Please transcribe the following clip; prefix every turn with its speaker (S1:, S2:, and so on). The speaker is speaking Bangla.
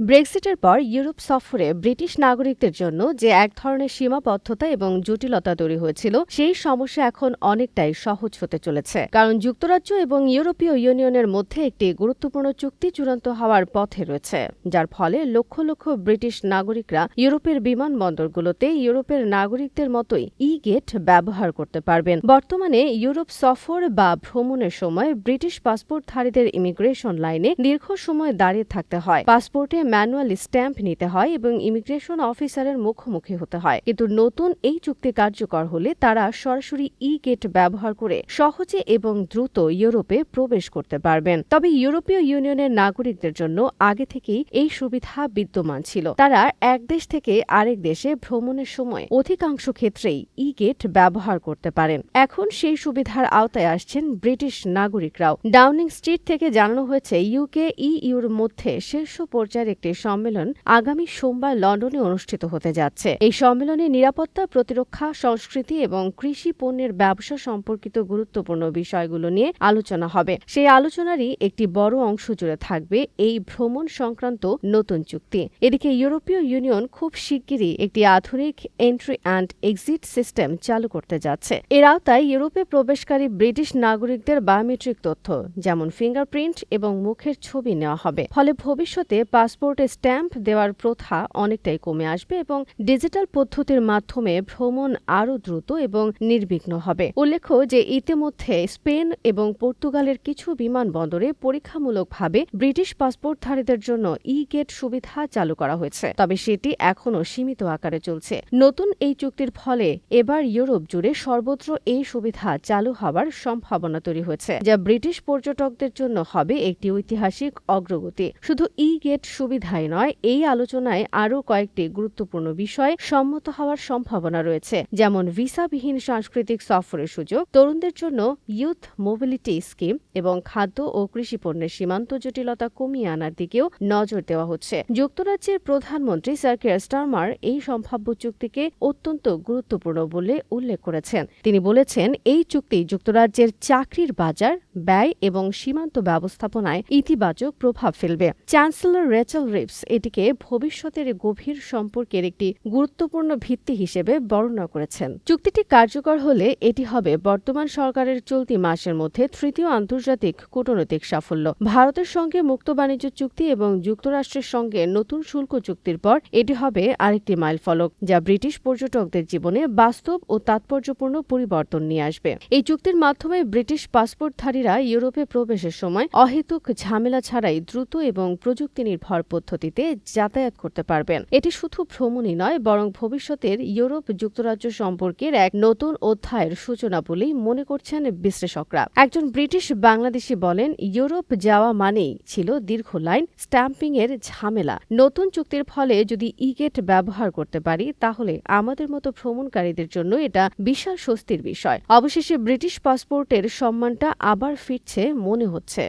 S1: ব্রেক্সিটের পর ইউরোপ সফরে ব্রিটিশ নাগরিকদের জন্য যে এক ধরনের সীমাবদ্ধতা এবং জটিলতা তৈরি হয়েছিল, সেই সমস্যা এখন অনেকটাই সহজ হতে চলেছে। কারণ যুক্তরাজ্য এবং ইউরোপীয় ইউনিয়নের মধ্যে একটি গুরুত্বপূর্ণ চুক্তি চূড়ান্ত হওয়ার পথে রয়েছে, যার ফলে লক্ষ লক্ষ ব্রিটিশ নাগরিকরা ইউরোপের বিমানবন্দরগুলোতে ইউরোপের নাগরিকদের মতোই ই গেট ব্যবহার করতে পারবেন। বর্তমানে ইউরোপ সফর বা ভ্রমণের সময় ব্রিটিশ পাসপোর্টধারীদের ইমিগ্রেশন লাইনে দীর্ঘ সময় দাঁড়িয়ে থাকতে হয়। পাসপোর্টে ম্যানুয়াল স্ট্যাম্প নিতে হয় এবং ইমিগ্রেশন অফিসারের মুখোমুখি হতে হয়। কিন্তু নতুন এই চুক্তি কার্যকর হলে তারা সরাসরি ই গেট ব্যবহার করে সহজে এবং দ্রুত ইউরোপে প্রবেশ করতে পারবেন। তবে ইউরোপীয় ইউনিয়নের নাগরিকদের জন্য আগে থেকেই এই সুবিধা বিদ্যমান ছিল। তারা এক দেশ থেকে আরেক দেশে ভ্রমণের সময় অধিকাংশ ক্ষেত্রেই ই গেট ব্যবহার করতে পারেন। এখন সেই সুবিধার আওতায় আসছেন ব্রিটিশ নাগরিকরাও। ডাউনিং স্ট্রিট থেকে জানানো হয়েছে ইউকে ইইউর মধ্যে শীর্ষ পর্যায়ের একটি সম্মেলন আগামী সোমবার লন্ডনে অনুষ্ঠিত হতে যাচ্ছে। এই সম্মেলনে নিরাপত্তা, প্রতিরক্ষা, সংস্কৃতি এবং কৃষি পণ্যের ব্যবসা সম্পর্কিত গুরুত্বপূর্ণ বিষয়গুলো নিয়ে আলোচনা হবে। সেই আলোচনারই একটি বড় অংশ জুড়ে থাকবে এই ভ্রমণ সংক্রান্ত নতুন চুক্তি। এদিকে ইউরোপীয় ইউনিয়ন খুব শিগগিরই একটি আধুনিক এন্ট্রি অ্যান্ড এক্সিট সিস্টেম চালু করতে যাচ্ছে। এর আওতায় ইউরোপে প্রবেশকারী ব্রিটিশ নাগরিকদের বায়োমেট্রিক তথ্য, যেমন ফিঙ্গারপ্রিন্ট এবং মুখের ছবি নেওয়া হবে। ফলে ভবিষ্যতে পাসপোর্টে স্ট্যাম্প দেওয়ার প্রথা অনেকটাই কমে আসবে এবং ডিজিটাল পদ্ধতির মাধ্যমে ভ্রমণ আরও দ্রুত এবং নির্বিঘ্ন হবে। উল্লেখ্য যে ইতিমধ্যে স্পেন এবং পর্তুগালের কিছু বিমানবন্দরে পরীক্ষামূলকভাবে ব্রিটিশ পাসপোর্টধারীদের জন্য ই গেট সুবিধা চালু করা হয়েছে, তবে সেটি এখনও সীমিত আকারে চলছে। নতুন এই চুক্তির ফলে এবার ইউরোপ জুড়ে সর্বত্র এই সুবিধা চালু হওয়ার সম্ভাবনা তৈরি হয়েছে, যা ব্রিটিশ পর্যটকদের জন্য হবে একটি ঐতিহাসিক অগ্রগতি। শুধু ই গেট সুবিধাই নয়, এই আলোচনায় আরও কয়েকটি গুরুত্বপূর্ণ বিষয় সম্মত হওয়ার সম্ভাবনা রয়েছে, যেমন ভিসাবিহীন সাংস্কৃতিক সফরের সুযোগ, তরুণদের জন্য ইউথ মোবিলিটি স্কিম এবং খাদ্য ও কৃষি পণ্যের সীমান্ত জটিলতা কমিয়ে আনার দিকেও নজর দেওয়া হচ্ছে। যুক্তরাজ্যের প্রধানমন্ত্রী স্যার কেয়ার স্টারমার এই সম্ভাব্য চুক্তিকে অত্যন্ত গুরুত্বপূর্ণ বলে উল্লেখ করেছেন। তিনি বলেছেন, এই চুক্তি যুক্তরাজ্যের চাকরির বাজার, ব্যয় এবং সীমান্ত ব্যবস্থাপনায় ইতিবাচক প্রভাব ফেলবে। চ্যান্সেলর রেচেল রিপস এটিকে ভবিষ্যতের গভীর সম্পর্কের একটি গুরুত্বপূর্ণ ভিত্তি হিসেবে বর্ণনা করেছেন। চুক্তিটি কার্যকর হলে এটি হবে বর্তমান সরকারের চলতি মাসের মধ্যে তৃতীয় আন্তর্জাতিক কূটনৈতিক সাফল্য। ভারতের সঙ্গে মুক্ত বাণিজ্য চুক্তি এবং যুক্তরাষ্ট্রের সঙ্গে নতুন শুল্ক চুক্তির পর এটি হবে আরেকটি মাইলফলক যা ব্রিটিশ পর্যটকদের জীবনে বাস্তব ও তাৎপর্যপূর্ণ পরিবর্তন নিয়ে আসবে। এই চুক্তির মাধ্যমে ব্রিটিশ পাসপোর্টধারীরা ইউরোপে প্রবেশের সময় অহেতুক ঝামেলা ছাড়াই দ্রুত এবং প্রযুক্তি নির্ভর পদ্ধতিতে যাতায়াত করতে পারবেন। এটি শুধু ভ্রমণই নয়, বরং ভবিষ্যতের ইউরোপ যুক্তরাজ্য সম্পর্কের এক নতুন অধ্যায়ের সূচনা বলেই মনে করছেন বিশ্লেষকরা। একজন ব্রিটিশ বাংলাদেশি বলেন, ইউরোপ যাওয়া মানেই ছিল দীর্ঘ লাইন স্ট্যাম্পিং এর ঝামেলা। নতুন চুক্তির ফলে যদি ইগেট ব্যবহার করতে পারি, তাহলে আমাদের মতো ভ্রমণকারীদের জন্য এটা বিশাল স্বস্তির বিষয়। অবশেষে ব্রিটিশ পাসপোর্টের সম্মানটা আবার ফিরছে, মনে হচ্ছে।